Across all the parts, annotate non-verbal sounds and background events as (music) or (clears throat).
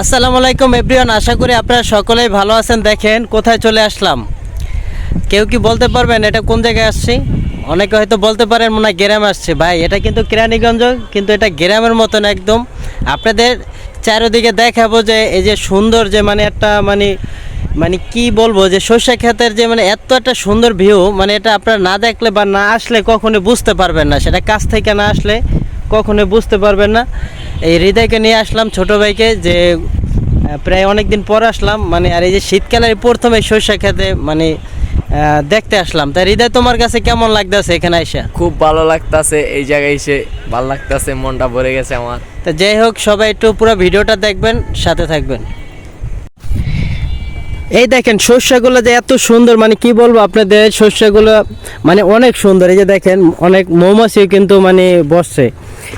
আসসালামু আলাইকুম এভরিওয়ান, আশা করি আপনারা সকলেই ভালো আছেন। দেখেন, কোথায় চলে আসলাম। কেউ কি বলতে পারবেন এটা কোন জায়গায় আসছি? অনেকে হয়তো বলতে পারেন মনে হয় গ্রামে আসছে। ভাই, এটা কিন্তু কেরানীগঞ্জ, কিন্তু এটা গ্রামের মতন একদম। আপনাদের চারিদিকে দেখাবো যে এই যে সুন্দর যে মানে একটা মানে মানে কি বলব যে সর্ষে ক্ষেতের যে মানে এত একটা সুন্দর ভিউ মানে এটা আপনারা না দেখলে বা না আসলে কখনো বুঝতে পারবেন না। সেটা কাছ থেকে না আসলে কখনো বুঝতে পারবেন না। এই হৃদয়কে নিয়ে আসলাম ছোট ভাইকে যে প্রায় অনেক দিন পর আসলাম মানে আর এই যে শীতকালের প্রথমে সর্ষে খেতে মানে দেখতে আসলাম। তাই হৃদয় তোমার কাছে কেমন লাগতেছে এখানে এসে? খুব ভালো লাগতেছে এই জায়গায় এসে ভালো লাগতেছে মনটা ভরে গেছে আমার। তা যাই হোক সবাই একটু পুরো ভিডিওটা দেখবেন সাথে থাকবেন। এই দেখেন শস্যগুলো যে এত সুন্দর মানে কি বলব আপনাদের শস্যগুলো মানে অনেক সুন্দর। এই যে দেখেন অনেক মৌমাছি কিন্তু মানে বসছে।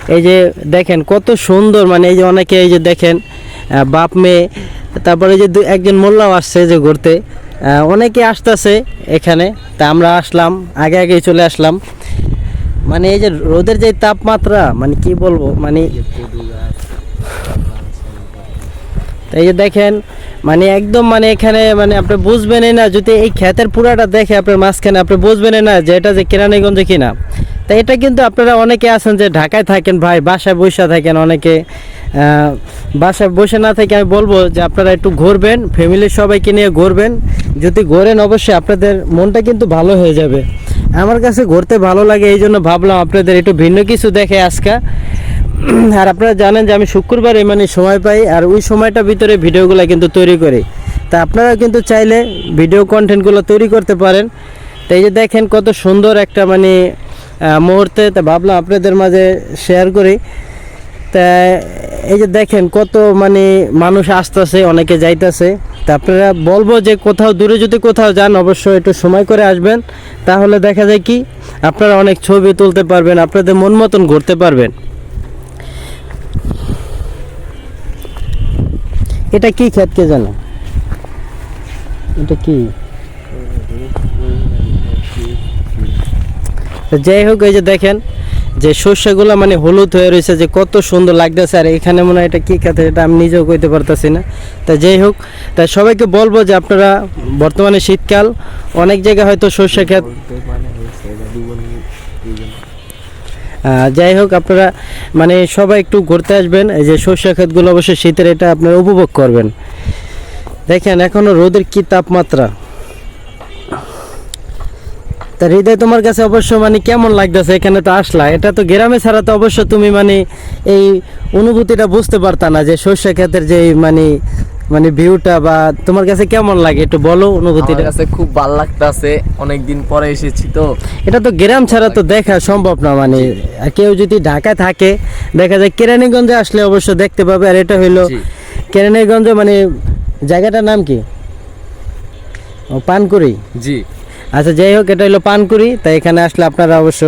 এই যে দেখেন কত সুন্দর মানে এই যে অনেকে এই যে দেখেন বাপ মেয়ে তারপরে যে দু- একজন মোল্লাও আসছে যে ঘুরতে। অনেকে আসতেছে এখানে তা আমরা আসলাম আগে আগেই চলে আসলাম। মানে এই যে রোদের যে তাপমাত্রা মানে কি বলব মানে এই যে দেখেন মানে একদম মানে এখানে মানে আপনি বুঝবেনই না, যদি এই ক্ষেতের পুরাটা দেখে আপনার মাঝখানে আপনি বুঝবেনই না যে এটা যে কেরানীগঞ্জে কিনা। তা এটা কিন্তু আপনারা অনেকে আছেন যে ঢাকায় থাকেন, ভাই বাসায় বসে থাকেন অনেকে। বাসায় বসে না থেকে আমি বলব যে আপনারা একটু ঘুরবেন ফ্যামিলির সবাইকে নিয়ে ঘুরবেন। যদি ঘোরেন অবশ্যই আপনাদের মনটা কিন্তু ভালো হয়ে যাবে। আমার কাছে ঘুরতে ভালো লাগে এই জন্য ভাবলাম আপনাদের একটু ভিন্ন কিছু দেখে আজকে। (clears throat) আর আপনারা জানেন যে আমি শুক্রবারে মানে সময় পাই আর ওই সময়টা ভিতরে ভিডিওগুলো কিন্তু তৈরি করি। তা আপনারা কিন্তু চাইলে ভিডিও কন্টেন্টগুলো তৈরি করতে পারেন। তো এই যে দেখেন কত সুন্দর একটা মানে মুহূর্তে তা ভাবলাম আপনাদের মাঝে শেয়ার করি। তা এই যে দেখেন কত মানে মানুষ আসতেছে, অনেকে যাইতেছে। তা আপনারা বলব যে কোথাও দূরে যদি কোথাও যান অবশ্যই একটু সময় করে আসবেন। তাহলে দেখা যায় কি, আপনারা অনেক ছবি তুলতে পারবেন, আপনাদের মন মতন ঘুরতে পারবেন। এটা কি ক্ষেত কে জানো? এটা কি? যাই হোক, এই যে দেখেন, যে শস্যগুলো মানে হলুদ হয়ে রয়েছে, যে কত সুন্দর লাগতেছে, আর এখানে মনে হয় এটা কী খেতে এটা আমি নিজেও কইতে পারতেছি না। তা যাই হোক, তা সবাইকে বলব যে আপনারা, বর্তমানে শীতকাল, অনেক জায়গায় হয়তো শস্য ক্ষেত যাই হোক, আপনারা মানে সবাই একটু ঘুরতে আসবেন। এই যে সর্ষে ক্ষেতগুলো অবশ্যই শীতের এটা আপনারা উপভোগ করবেন। দেখেন, এখনও রোদের কি তাপমাত্রা। তা হৃদয় তোমার কাছে অবশ্য মানে কেমন লাগতেছে? এখানে তো আসলা। এটা তো গ্রামে ছাড়া তো অবশ্য তুমি মানে এই অনুভূতিটা বুঝতে পারতা না যে সর্ষে ক্ষেতের যে মানে মানে ভিউটা বা তোমার কাছে কেমন লাগে একটু বলো অনুভূতিটা? কাছে খুব ভালো লাগতাছে অনেকদিন পরে এসেছি তো। এটা তো গ্রাম ছাড়া তো দেখা সম্ভব না মানে কেউ যদি ঢাকায় থাকে দেখা যায় কেরানীগঞ্জে আসলে অবশ্য দেখতে পাবে আর এটা হইল। কেরানীগঞ্জে মানে জায়গাটার নাম কি? ও পানকুড়ি? জি। আচ্ছা যাই হোক এটা হলো পানকুড়ি তাই এখানে আসলে আপনারা অবশ্য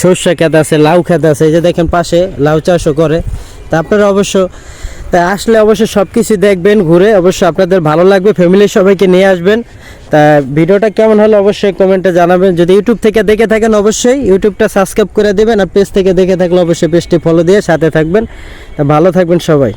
সর্ষে ক্ষেত আছে লাউ ক্ষেত আছে এই যে দেখেন পাশে লাউ চাষও করে। তা আপনারা অবশ্য তা আসলে অবশ্যই সব কিছু দেখবেন, ঘুরে অবশ্যই আপনাদের ভালো লাগবে ফ্যামিলির সবাইকে নিয়ে আসবেন। তা ভিডিওটা কেমন হলো অবশ্যই কমেন্টে জানাবেন। যদি ইউটিউব থেকে দেখে থাকেন, অবশ্যই ইউটিউবটা সাবস্ক্রাইব করে দেবেন আর পেজ থেকে দেখে থাকলে অবশ্যই পেজটি ফলো দিয়ে সাথে থাকবেন। তা ভালো থাকবেন সবাই।